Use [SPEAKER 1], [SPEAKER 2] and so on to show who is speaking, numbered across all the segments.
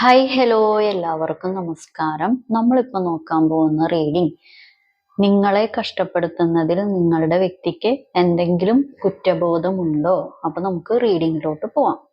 [SPEAKER 1] Hi hello എല്ലാവർക്കും നമസ്കാരം. നമ്മളിപ്പോൾ നോക്കാൻ പോകുന്ന റീഡിംഗ് നിങ്ങളെ കഷ്ടപ്പെടുത്തുന്നതിൽ നിങ്ങളുടെ വ്യക്തിക്ക് എന്തെങ്കിലും കുറ്റബോധമുണ്ടോ? അപ്പോൾ നമുക്ക് റീഡിങ്ങിലോട്ട് പോവാം.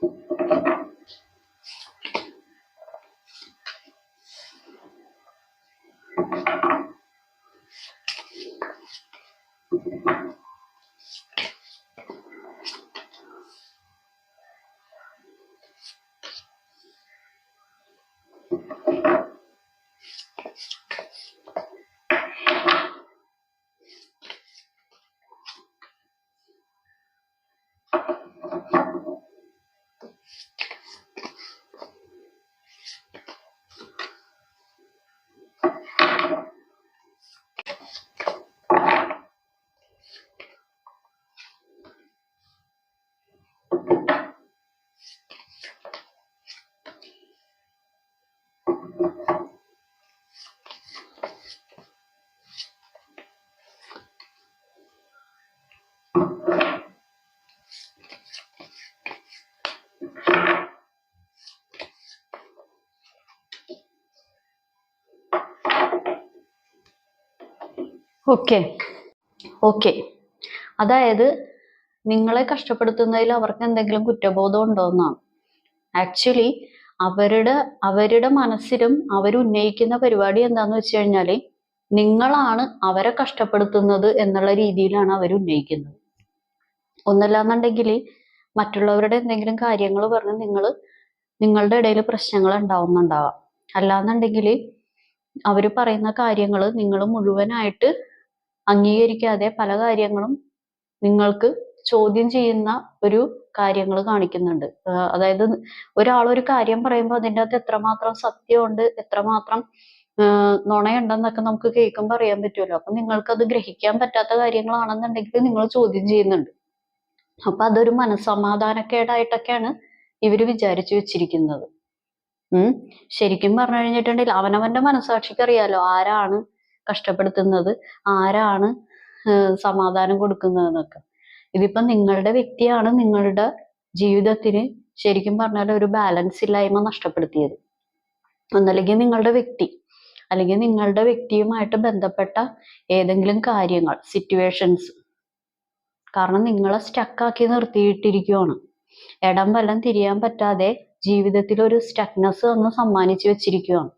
[SPEAKER 1] Thank you. ഓക്കെ. ഓക്കെ. അതായത് നിങ്ങളെ കഷ്ടപ്പെടുത്തുന്നതിൽ അവർക്ക് എന്തെങ്കിലും കുറ്റബോധം ഉണ്ടോ എന്നാണ് ആക്ച്വലി അവരുടെ അവരുടെ മനസ്സിലും അവരുന്നയിക്കുന്ന പരിപാടി എന്താന്ന് വെച്ച് കഴിഞ്ഞാൽ നിങ്ങളാണ് അവരെ കഷ്ടപ്പെടുത്തുന്നത് എന്നുള്ള രീതിയിലാണ് അവർ ഉന്നയിക്കുന്നത് ഒന്നല്ലാന്നുണ്ടെങ്കിൽ മറ്റുള്ളവരുടെ എന്തെങ്കിലും കാര്യങ്ങൾ പറഞ്ഞ് നിങ്ങൾ നിങ്ങളുടെ ഇടയിൽ പ്രശ്നങ്ങൾ ഉണ്ടാവുന്നുണ്ടാവാം. അല്ലാന്നുണ്ടെങ്കിൽ അവർ പറയുന്ന കാര്യങ്ങൾ നിങ്ങൾ മുഴുവനായിട്ട് അംഗീകരിക്കാതെ പല കാര്യങ്ങളും നിങ്ങൾക്ക് ചോദ്യം ചെയ്യുന്ന ഒരു കാര്യങ്ങൾ കാണിക്കുന്നുണ്ട്. അതായത് ഒരാൾ ഒരു കാര്യം പറയുമ്പോൾ അതിന്റെ അകത്ത് എത്രമാത്രം സത്യമുണ്ട് എത്രമാത്രം നുണയുണ്ടെന്നൊക്കെ നമുക്ക് കേൾക്കുമ്പോൾ അറിയാൻ പറ്റുമല്ലോ. അപ്പൊ നിങ്ങൾക്ക് അത് ഗ്രഹിക്കാൻ പറ്റാത്ത കാര്യങ്ങളാണെന്നുണ്ടെങ്കിൽ നിങ്ങൾ ചോദ്യം ചെയ്യുന്നുണ്ട്. അപ്പൊ അതൊരു മനസ്സമാധാനക്കേടായിട്ടൊക്കെയാണ് ഇവർ വിചാരിച്ചു വെച്ചിരിക്കുന്നത്. ഉം. ശരിക്കും പറഞ്ഞു കഴിഞ്ഞിട്ടുണ്ടെങ്കിൽ അവനവന്റെ മനസാക്ഷിക്ക് അറിയാലോ ആരാണ് കഷ്ടപ്പെടുത്തുന്നത് ആരാണ് സമാധാനം കൊടുക്കുന്നതെന്നൊക്കെ. ഇതിപ്പോ നിങ്ങളുടെ വ്യക്തിയാണ് നിങ്ങളുടെ ജീവിതത്തിന് ശരിക്കും പറഞ്ഞാൽ ഒരു ബാലൻസ് ഇല്ലായ്മ നഷ്ടപ്പെടുത്തിയത്. ഒന്നല്ലെങ്കിൽ നിങ്ങളുടെ വ്യക്തി അല്ലെങ്കിൽ നിങ്ങളുടെ വ്യക്തിയുമായിട്ട് ബന്ധപ്പെട്ട ഏതെങ്കിലും കാര്യങ്ങൾ സിറ്റുവേഷൻസ് കാരണം നിങ്ങളെ സ്റ്റക്കാക്കി നിർത്തിയിട്ടിരിക്കുവാണ്. ഇടം വല്ലം തിരിയാൻ പറ്റാതെ ജീവിതത്തിൽ ഒരു സ്റ്റക്നെസ് ഒന്ന് സമ്മാനിച്ചു വെച്ചിരിക്കുകയാണ്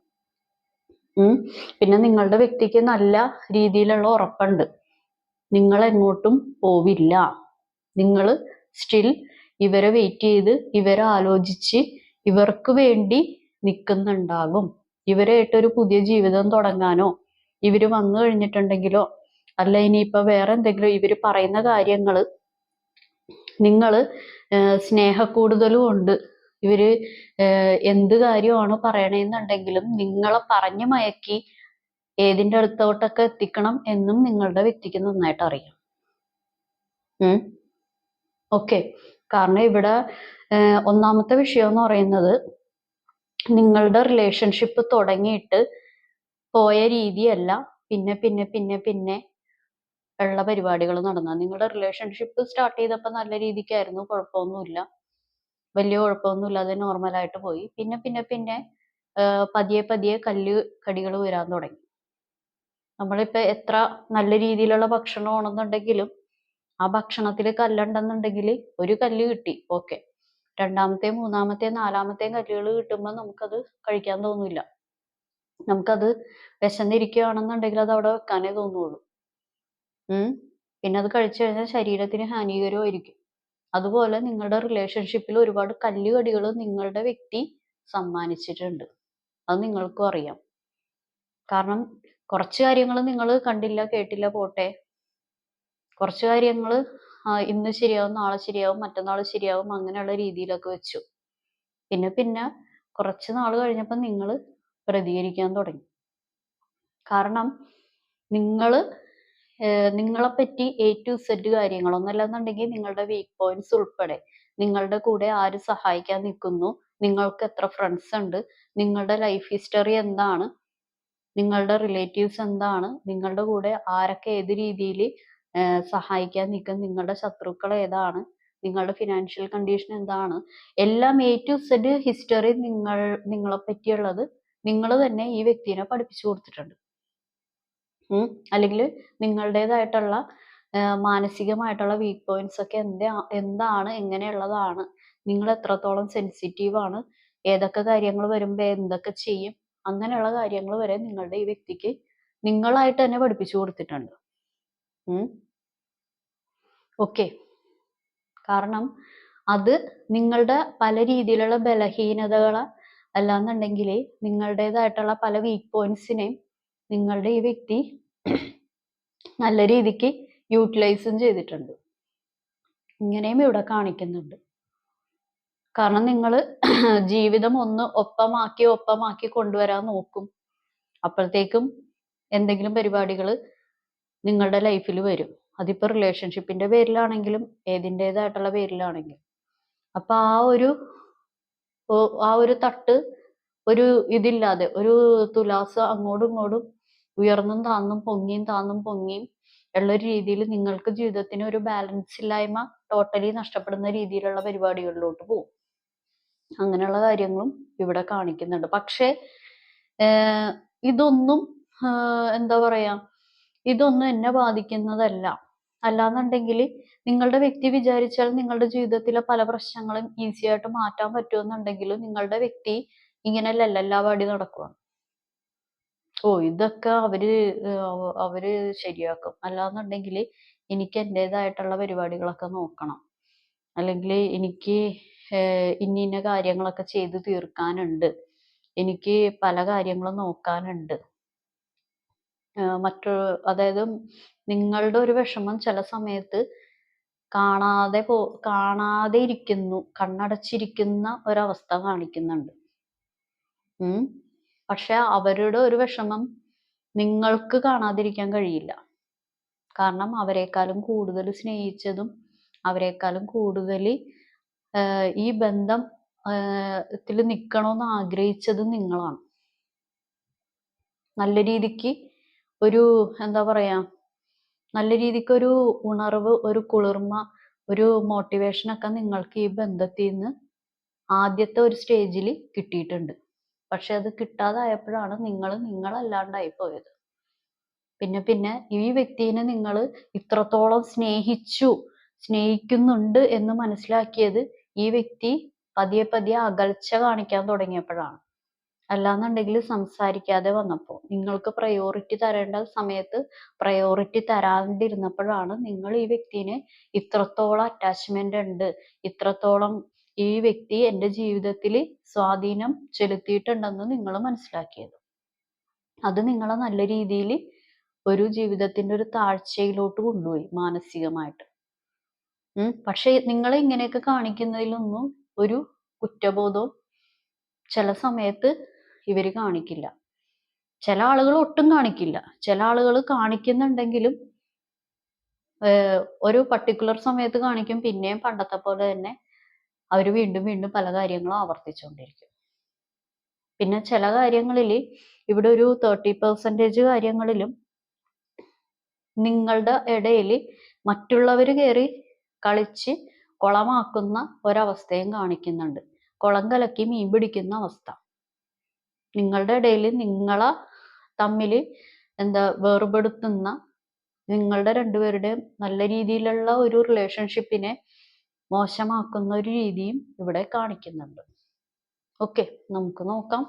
[SPEAKER 1] പിന്നെ നിങ്ങളുടെ വ്യക്തിക്ക് നല്ല രീതിയിലുള്ള ഉറപ്പുണ്ട്. നിങ്ങൾ എങ്ങോട്ടും പോവില്ല. നിങ്ങൾ സ്റ്റിൽ ഇവരെ വെയിറ്റ് ചെയ്ത് ഇവരെ ആലോചിച്ച് ഇവർക്ക് വേണ്ടി നിൽക്കുന്നുണ്ടാകും. ഇവരായിട്ട് ഒരു പുതിയ ജീവിതം തുടങ്ങാനോ ഇവർ വന്നു കഴിഞ്ഞിട്ടുണ്ടെങ്കിലോ അല്ല ഇനിയിപ്പോ വേറെ എന്തെങ്കിലും ഇവർ പറയുന്ന കാര്യങ്ങൾ നിങ്ങൾ സ്നേഹക്കൂടുതലും ഉണ്ട്. ഇവർ എന്ത് കാര്യമാണോ പറയണേന്നുണ്ടെങ്കിലും നിങ്ങളെ പറഞ്ഞു മയക്കി ഏതിന്റെ അടുത്തോട്ടൊക്കെ എത്തിക്കണം എന്നും നിങ്ങളുടെ വ്യക്തിക്ക് നന്നായിട്ട് അറിയാം. ഉം? ഓക്കെ കാരണം ഇവിടെ ഒന്നാമത്തെ വിഷയം എന്ന് പറയുന്നത് നിങ്ങളുടെ റിലേഷൻഷിപ്പ് തുടങ്ങിയിട്ട് പോയ രീതിയല്ല പിന്നെ പിന്നെ പിന്നെ പിന്നെ ഉള്ള പരിപാടികൾ നടന്നത്. നിങ്ങളുടെ റിലേഷൻഷിപ്പ് സ്റ്റാർട്ട് ചെയ്തപ്പോൾ നല്ല രീതിക്കായിരുന്നു കുഴപ്പമൊന്നുമില്ല. വലിയ കുഴപ്പമൊന്നുമില്ല അത് നോർമലായിട്ട് പോയി. പിന്നെ പിന്നെ പിന്നെ പതിയെ പതിയെ കല്ല് കടികൾ വരാൻ തുടങ്ങി. നമ്മളിപ്പോ എത്ര നല്ല രീതിയിലുള്ള ഭക്ഷണമാണെന്നുണ്ടെങ്കിലും ആ ഭക്ഷണത്തിൽ കല്ലുണ്ടെന്നുണ്ടെങ്കിൽ ഒരു കല്ല് കിട്ടി. ഓക്കെ. രണ്ടാമത്തെ മൂന്നാമത്തെ നാലാമത്തെ കല്ലുകൾ കിട്ടുമ്പോൾ നമുക്കത് കഴിക്കാൻ തോന്നില്ല. നമുക്കത് വിശന്നിരിക്കുകയാണെന്നുണ്ടെങ്കിൽ അത് അവിടെ വെക്കാനേ തോന്നുള്ളൂ. പിന്നെ അത് കഴിച്ചു കഴിഞ്ഞാൽ ശരീരത്തിന് ഹാനികരമായിരിക്കും. അതുപോലെ നിങ്ങളുടെ റിലേഷൻഷിപ്പിൽ ഒരുപാട് കല്ലുകടികൾ നിങ്ങളുടെ വ്യക്തി സമ്മാനിച്ചിട്ടുണ്ട്. അത് നിങ്ങൾക്കും അറിയാം. കാരണം കുറച്ച് കാര്യങ്ങൾ നിങ്ങൾ കണ്ടില്ല കേട്ടില്ല പോട്ടെ. കുറച്ച് കാര്യങ്ങൾ ഇന്ന് ശരിയാവും നാളെ ശരിയാവും മറ്റന്നാൾ ശരിയാവും അങ്ങനെയുള്ള രീതിയിലൊക്കെ വെച്ചു. പിന്നെ പിന്നെ കുറച്ച് നാൾ കഴിഞ്ഞപ്പോൾ നിങ്ങൾ പ്രതികരിക്കാൻ തുടങ്ങി. കാരണം നിങ്ങൾ നിങ്ങളെ പറ്റി എ ടു സെഡ് കാര്യങ്ങൾ ഒന്നല്ലെന്നുണ്ടെങ്കിൽ നിങ്ങളുടെ വീക്ക് പോയിന്റ്സ് ഉൾപ്പെടെ നിങ്ങളുടെ കൂടെ ആര് സഹായിക്കാൻ നിൽക്കുന്നു നിങ്ങൾക്ക് എത്ര ഫ്രണ്ട്സ് ഉണ്ട് നിങ്ങളുടെ ലൈഫ് ഹിസ്റ്ററി എന്താണ് നിങ്ങളുടെ റിലേറ്റീവ്സ് എന്താണ് നിങ്ങളുടെ കൂടെ ആരൊക്കെ ഏത് രീതിയിൽ സഹായിക്കാൻ നിൽക്കും നിങ്ങളുടെ ശത്രുക്കൾ ഏതാണ്? നിങ്ങളുടെ ഫിനാൻഷ്യൽ കണ്ടീഷൻ എന്താണ്? എല്ലാം എ ടു സെഡ് ഹിസ്റ്ററി നിങ്ങൾ നിങ്ങളെ പറ്റിയുള്ളത് നിങ്ങൾ തന്നെ ഈ വ്യക്തിനെ പഠിപ്പിച്ചു കൊടുത്തിട്ടുണ്ട്. അല്ലെങ്കിൽ നിങ്ങളുടേതായിട്ടുള്ള മാനസികമായിട്ടുള്ള വീക്ക് പോയിന്റ്സ് ഒക്കെ എന്താ എന്താണ് എങ്ങനെയുള്ളതാണ്? നിങ്ങൾ എത്രത്തോളം സെൻസിറ്റീവ് ആണ്? ഏതൊക്കെ കാര്യങ്ങൾ വരുമ്പോൾ എന്തൊക്കെ ചെയ്യും? അങ്ങനെയുള്ള കാര്യങ്ങൾ വരെ നിങ്ങളുടെ ഈ വ്യക്തിക്ക് നിങ്ങളായിട്ട് തന്നെ പഠിപ്പിച്ചു കൊടുത്തിട്ടുണ്ട്. ഓക്കെ. കാരണം അത് നിങ്ങളുടെ പല രീതിയിലുള്ള ബലഹീനതകളെ അല്ലാന്നുണ്ടെങ്കിൽ നിങ്ങളുടേതായിട്ടുള്ള പല വീക്ക് പോയിന്റ്സിനെയും നിങ്ങളുടെ ഈ വ്യക്തി നല്ല രീതിക്ക് യൂട്ടിലൈസും ചെയ്തിട്ടുണ്ട്. ഇങ്ങനെയും ഇവിടെ കാണിക്കുന്നുണ്ട്. കാരണം നിങ്ങൾ ജീവിതം ഒന്ന് ഒപ്പമാക്കി ഒപ്പമാക്കി കൊണ്ടുവരാൻ നോക്കും. അപ്പോഴത്തേക്കും എന്തെങ്കിലും പരിപാടികൾ നിങ്ങളുടെ ലൈഫിൽ വരും. അതിപ്പോൾ റിലേഷൻഷിപ്പിന്റെ പേരിലാണെങ്കിലും ഏതിന്റെതായിട്ടുള്ള പേരിലാണെങ്കിലും. അപ്പൊ ആ ഒരു ആ ഒരു തട്ട് ഒരു ഇതില്ലാതെ ഒരു തുലാസ് അങ്ങോട്ടും ഇങ്ങോട്ടും ഉയർന്നും താന്നും പൊങ്ങിയും താന്നും പൊങ്ങിയും ഉള്ളൊരു രീതിയിൽ നിങ്ങൾക്ക് ജീവിതത്തിന് ഒരു ബാലൻസ് ഇല്ലായ്മ ടോട്ടലി നഷ്ടപ്പെടുന്ന രീതിയിലുള്ള പരിപാടികളിലോട്ട് പോകും. അങ്ങനെയുള്ള കാര്യങ്ങളും ഇവിടെ കാണിക്കുന്നുണ്ട്. പക്ഷേ ഇതൊന്നും എന്താ പറയാ ഇതൊന്നും എന്നെ ബാധിക്കുന്നതല്ല. അല്ലാന്നുണ്ടെങ്കിൽ നിങ്ങളുടെ വ്യക്തി വിചാരിച്ചാൽ നിങ്ങളുടെ ജീവിതത്തിലെ പല പ്രശ്നങ്ങളും ഈസി ആയിട്ട് മാറ്റാൻ പറ്റുമെന്നുണ്ടെങ്കിലും നിങ്ങളുടെ വ്യക്തി ഇങ്ങനെ ലല്ലല്ലാവാടി നടക്കുവാണ്. ഓ ഇതൊക്കെ അവർ അവർ ശരിയാക്കും. അല്ലാന്നുണ്ടെങ്കിൽ എനിക്ക് എന്റെതായിട്ടുള്ള പരിപാടികളൊക്കെ നോക്കണം. അല്ലെങ്കിൽ എനിക്ക് ഇന്ന ഇന്ന കാര്യങ്ങളൊക്കെ ചെയ്തു തീർക്കാനുണ്ട്. എനിക്ക് പല കാര്യങ്ങളും നോക്കാനുണ്ട്. മറ്റു അതായത് നിങ്ങളുടെ ഒരു വിഷമം ചില സമയത്ത് കാണാതെ പോ കാണാതെ ഇരിക്കുന്നു കണ്ണടച്ചിരിക്കുന്ന ഒരവസ്ഥ കാണിക്കുന്നുണ്ട്. ഉം. പക്ഷെ അവരുടെ ഒരു വിഷമം നിങ്ങൾക്ക് കാണാതിരിക്കാൻ കഴിയില്ല. കാരണം അവരെക്കാളും കൂടുതൽ സ്നേഹിച്ചതും അവരെക്കാളും കൂടുതൽ ഈ ബന്ധം ത്തിൽ നിൽക്കണമെന്ന് ആഗ്രഹിച്ചതും നിങ്ങളാണ്. നല്ല രീതിക്ക് ഒരു എന്താ പറയാ നല്ല രീതിക്ക് ഒരു ഉണർവ് ഒരു കുളിർമ ഒരു മോട്ടിവേഷൻ ഒക്കെ നിങ്ങൾക്ക് ഈ ബന്ധത്തിൽ നിന്ന് ആദ്യത്തെ ഒരു സ്റ്റേജിൽ കിട്ടിയിട്ടുണ്ട്. പക്ഷെ അത് കിട്ടാതായപ്പോഴാണ് നിങ്ങൾ നിങ്ങളല്ലാണ്ടായി പോയത്. പിന്നെ പിന്നെ ഈ വ്യക്തിനെ നിങ്ങൾ ഇത്രത്തോളം സ്നേഹിച്ചു സ്നേഹിക്കുന്നുണ്ട് എന്ന് മനസ്സിലാക്കിയത് ഈ വ്യക്തി പതിയെ പതിയെ അകൽച്ച കാണിക്കാൻ തുടങ്ങിയപ്പോഴാണ്. അല്ലാന്നുണ്ടെങ്കിൽ സംസാരിക്കാതെ വന്നപ്പോൾ നിങ്ങൾക്ക് പ്രയോറിറ്റി തരേണ്ട സമയത്ത് പ്രയോറിറ്റി തരാണ്ടിരുന്നപ്പോഴാണ് നിങ്ങൾ ഈ വ്യക്തിനെ ഇത്രത്തോളം അറ്റാച്ച്മെന്റ് ഉണ്ട് ഇത്രത്തോളം ഈ വ്യക്തി എന്റെ ജീവിതത്തിൽ സ്വാധീനം ചെലുത്തിയിട്ടുണ്ടെന്ന് നിങ്ങൾ മനസ്സിലാക്കിയത്. അത് നിങ്ങളെ നല്ല രീതിയിൽ ഒരു ജീവിതത്തിന്റെ ഒരു താഴ്ചയിലോട്ട് കൊണ്ടുപോയി മാനസികമായിട്ട്. പക്ഷെ നിങ്ങളെ ഇങ്ങനെയൊക്കെ കാണിക്കുന്നതിലൊന്നും ഒരു കുറ്റബോധവും ചില സമയത്ത് ഇവർ കാണിക്കില്ല. ചില ആളുകൾ ഒട്ടും കാണിക്കില്ല. ചില ആളുകൾ കാണിക്കുന്നുണ്ടെങ്കിലും ഒരു പർട്ടിക്കുലർ സമയത്ത് കാണിക്കും. പിന്നെയും പണ്ടത്തെ പോലെ തന്നെ അവർ വീണ്ടും വീണ്ടും പല കാര്യങ്ങളും ആവർത്തിച്ചുകൊണ്ടിരിക്കും പിന്നെ ചില കാര്യങ്ങളിൽ ഇവിടെ ഒരു തേർട്ടി പെർസെന്റേജ് കാര്യങ്ങളിലും നിങ്ങളുടെ ഇടയിൽ മറ്റുള്ളവർ കയറി കളിച്ച് കുളമാക്കുന്ന ഒരവസ്ഥയും കാണിക്കുന്നുണ്ട്. കുളം കലക്കി മീൻ പിടിക്കുന്ന അവസ്ഥ. നിങ്ങളുടെ ഇടയിൽ നിങ്ങളെ തമ്മിൽ എന്താ വേർപെടുത്തുന്ന നിങ്ങളുടെ രണ്ടുപേരുടെയും നല്ല രീതിയിലുള്ള ഒരു റിലേഷൻഷിപ്പിനെ മോശമാക്കുന്ന ഒരു രീതിയും ഇവിടെ കാണിക്കുന്നുണ്ട്. ഓക്കെ നമുക്ക് നോക്കാം.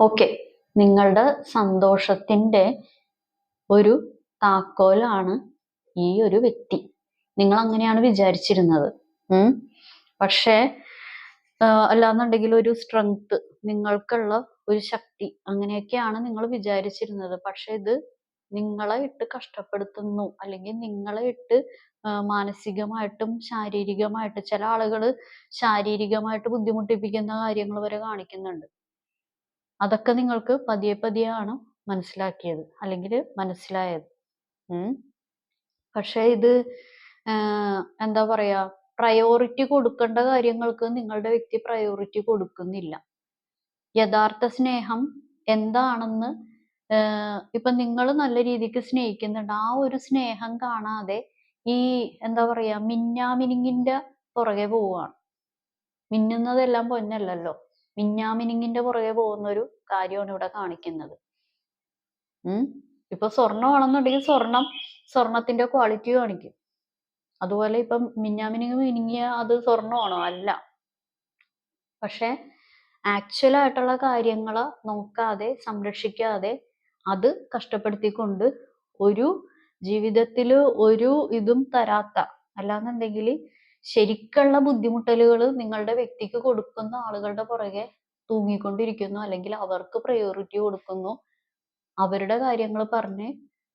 [SPEAKER 1] ഓക്കെ നിങ്ങളുടെ സന്തോഷത്തിന്റെ ഒരു താക്കോലാണ് ഈ ഒരു വ്യക്തി. നിങ്ങൾ അങ്ങനെയാണ് വിചാരിച്ചിരുന്നത്. പക്ഷേ അല്ലാന്നുണ്ടെങ്കിൽ ഒരു സ്ട്രെങ്ത് നിങ്ങൾക്കുള്ള ഒരു ശക്തി അങ്ങനെയൊക്കെയാണ് നിങ്ങൾ വിചാരിച്ചിരുന്നത്. പക്ഷെ ഇത് നിങ്ങളെ ഇട്ട് കഷ്ടപ്പെടുത്തുന്നു. അല്ലെങ്കിൽ നിങ്ങളെ ഇട്ട് മാനസികമായിട്ടും ശാരീരികമായിട്ട് ചില ആളുകൾ ശാരീരികമായിട്ട് ബുദ്ധിമുട്ടിപ്പിക്കുന്ന കാര്യങ്ങൾ വരെ കാണിക്കുന്നുണ്ട്. അതൊക്കെ നിങ്ങൾക്ക് പതിയെ പതിയാണ് മനസ്സിലാക്കിയത് അല്ലെങ്കിൽ മനസ്സിലായത്. പക്ഷേ ഇത് എന്താ പറയാ പ്രയോറിറ്റി കൊടുക്കേണ്ട കാര്യങ്ങൾക്ക് നിങ്ങളുടെ വ്യക്തി പ്രയോറിറ്റി കൊടുക്കുന്നില്ല. യഥാർത്ഥ സ്നേഹം എന്താണെന്ന് ഇപ്പൊ നിങ്ങൾ നല്ല രീതിക്ക് സ്നേഹിക്കുന്നുണ്ട്. ആ ഒരു സ്നേഹം കാണാതെ ഈ എന്താ പറയാ മിന്നാമിനിങ്ങിന്റെ പുറകെ പോവുകയാണ്. മിന്നുന്നതെല്ലാം പൊന്നല്ലല്ലോ. മിന്നാമിനിങ്ങിന്റെ പുറകെ പോകുന്ന ഒരു കാര്യമാണ് ഇവിടെ കാണിക്കുന്നത്. ഉം? ഇപ്പൊ സ്വർണമാണെന്നുണ്ടെങ്കിൽ സ്വർണം സ്വർണത്തിന്റെ ക്വാളിറ്റി കാണിക്കും. അതുപോലെ ഇപ്പം മിന്നാമിനിങ് മിനിങ്ങിയ അത് സ്വർണമാണോ അല്ല. പക്ഷെ ആക്ച്വൽ ആയിട്ടുള്ള കാര്യങ്ങൾ നോക്കാതെ സംരക്ഷിക്കാതെ അത് കഷ്ടപ്പെടുത്തിക്കൊണ്ട് ഒരു ജീവിതത്തിൽ ഒരു ഇതും തരാത്ത അല്ലാന്നുണ്ടെങ്കിൽ ശരിക്കുള്ള ബുദ്ധിമുട്ടലുകൾ നിങ്ങളുടെ വ്യക്തിക്ക് കൊടുക്കുന്ന ആളുകളുടെ പുറകെ തൂങ്ങിക്കൊണ്ടിരിക്കുന്നു അല്ലെങ്കിൽ അവർക്ക് പ്രയോറിറ്റി കൊടുക്കുന്നു. അവരുടെ കാര്യങ്ങൾ പറഞ്ഞ്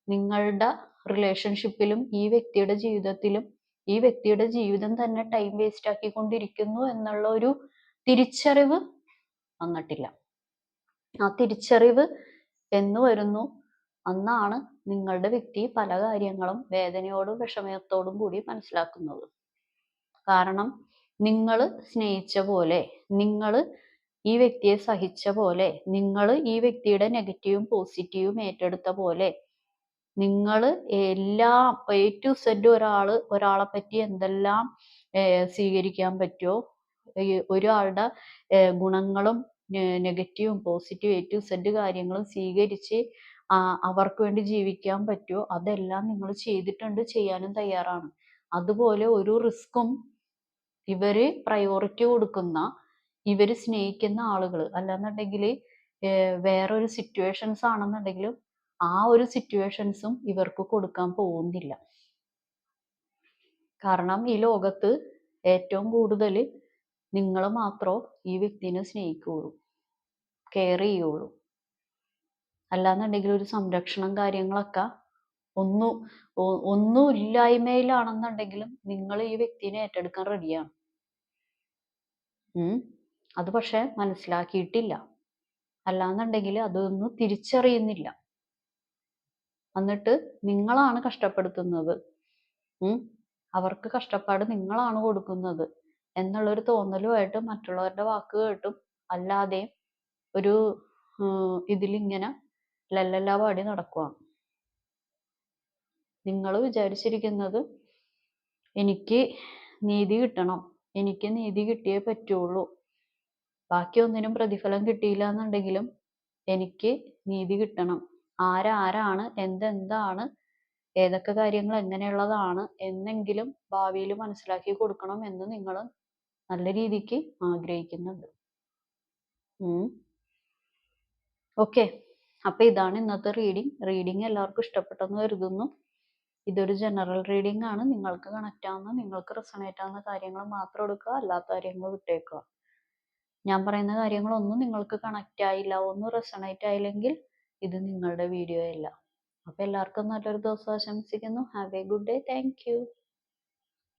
[SPEAKER 1] നിങ്ങളുടെ റിലേഷൻഷിപ്പിലും ഈ വ്യക്തിയുടെ ജീവിതത്തിലും ഈ വ്യക്തിയുടെ ജീവിതം തന്നെ ടൈം വേസ്റ്റ് ആക്കിക്കൊണ്ടിരിക്കുന്നു എന്നുള്ള ഒരു തിരിച്ചറിവ് വന്നിട്ടില്ല. ആ തിരിച്ചറിവ് എന്ന് വരുന്നു അന്നാണ് നിങ്ങളുടെ വ്യക്തി പല കാര്യങ്ങളും വേദനയോടും വിഷമയത്തോടും കൂടി മനസ്സിലാക്കുന്നത്. കാരണം നിങ്ങൾ സ്നേഹിച്ച പോലെ നിങ്ങൾ ഈ വ്യക്തിയെ സഹിച്ച പോലെ നിങ്ങൾ ഈ വ്യക്തിയുടെ നെഗറ്റീവും പോസിറ്റീവും ഏറ്റെടുത്ത പോലെ നിങ്ങൾ എല്ലാം എ ടു സെഡ് ഒരാൾ ഒരാളെ പറ്റി എന്തെല്ലാം സ്വീകരിക്കാൻ പറ്റുമോ ഒരാളുടെ ഗുണങ്ങളും നെഗറ്റീവും പോസിറ്റീവ് എ ടു സെഡ് കാര്യങ്ങളും സ്വീകരിച്ച് അവർക്ക് വേണ്ടി ജീവിക്കാൻ പറ്റുമോ അതെല്ലാം നിങ്ങൾ ചെയ്തിട്ടുണ്ട് ചെയ്യാനും തയ്യാറാണ്. അതുപോലെ ഒരു റിസ്ക്കും ഇവർ പ്രയോറിറ്റി കൊടുക്കുന്ന ഇവർ സ്നേഹിക്കുന്ന ആളുകൾ അല്ലാന്നുണ്ടെങ്കിൽ വേറൊരു സിറ്റുവേഷൻസ് ആണെന്നുണ്ടെങ്കിലും ആ ഒരു സിറ്റുവേഷൻസും ഇവർക്ക് കൊടുക്കാൻ പോകുന്നില്ല. കാരണം ഈ ലോകത്ത് ഏറ്റവും കൂടുതൽ നിങ്ങൾ മാത്രമേ ഈ വ്യക്തിനെ സ്നേഹിക്കുകയുള്ളൂ. കെയർ ചെയ്യുള്ളൂ. അല്ലാന്നുണ്ടെങ്കിൽ ഒരു സംരക്ഷണം കാര്യങ്ങളൊക്കെ ഒന്നും ഒന്നും ഇല്ലായ്മയിലാണെന്നുണ്ടെങ്കിലും നിങ്ങൾ ഈ വ്യക്തിനെ ഏറ്റെടുക്കാൻ റെഡിയാണ് അത് പക്ഷെ മനസ്സിലാക്കിയിട്ടില്ല. അല്ലാന്നുണ്ടെങ്കിൽ അതൊന്നും തിരിച്ചറിയുന്നില്ല. എന്നിട്ട് നിങ്ങളാണ് കഷ്ടപ്പെടുത്തുന്നത്. അവർക്ക് കഷ്ടപ്പാട് നിങ്ങളാണ് കൊടുക്കുന്നത് എന്നുള്ളൊരു തോന്നലുമായിട്ട് മറ്റുള്ളവരുടെ വാക്ക് കേട്ടും അല്ലാതെയും ഒരു ഇതിലിങ്ങനെ ലല്ലല്ലാ പാടി നടക്കുവാണ്. നിങ്ങൾ വിചാരിച്ചിരിക്കുന്നത് എനിക്ക് നീതി കിട്ടണം. എനിക്ക് നീതി കിട്ടിയേ പറ്റുള്ളൂ. ബാക്കി ഒന്നിനും പ്രതിഫലം കിട്ടിയില്ല എന്നുണ്ടെങ്കിലും എനിക്ക് നീതി കിട്ടണം. ആരാരാണ് എന്തെന്താണ് ഏതൊക്കെ കാര്യങ്ങൾ എങ്ങനെയുള്ളതാണ് എന്നെങ്കിലും ഭാവിയിൽ മനസ്സിലാക്കി കൊടുക്കണം എന്ന് നിങ്ങൾ നല്ല രീതിക്ക് ആഗ്രഹിക്കുന്നുണ്ട്. ഓക്കെ. അപ്പൊ ഇതാണ് ഇന്നത്തെ റീഡിങ്. റീഡിങ് എല്ലാവർക്കും ഇഷ്ടപ്പെട്ടെന്ന് കരുതുന്നു. ഇതൊരു ജനറൽ റീഡിംഗ് ആണ്. നിങ്ങൾക്ക് കണക്റ്റ് ആവുന്ന നിങ്ങൾക്ക് റെസണേറ്റ് ആവുന്ന കാര്യങ്ങൾ മാത്രം എടുക്കുക അല്ലാത്ത കാര്യങ്ങൾ വിട്ടേക്കുക. ഞാൻ പറയുന്ന കാര്യങ്ങളൊന്നും നിങ്ങൾക്ക് കണക്റ്റ് ആയില്ല ഒന്നും റെസണേറ്റ് ആയില്ലെങ്കിൽ ഇത് നിങ്ങളുടെ വീഡിയോ അല്ല. അപ്പൊ എല്ലാവർക്കും നല്ലൊരു ദിവസം ആശംസിക്കുന്നു. Have a good day thank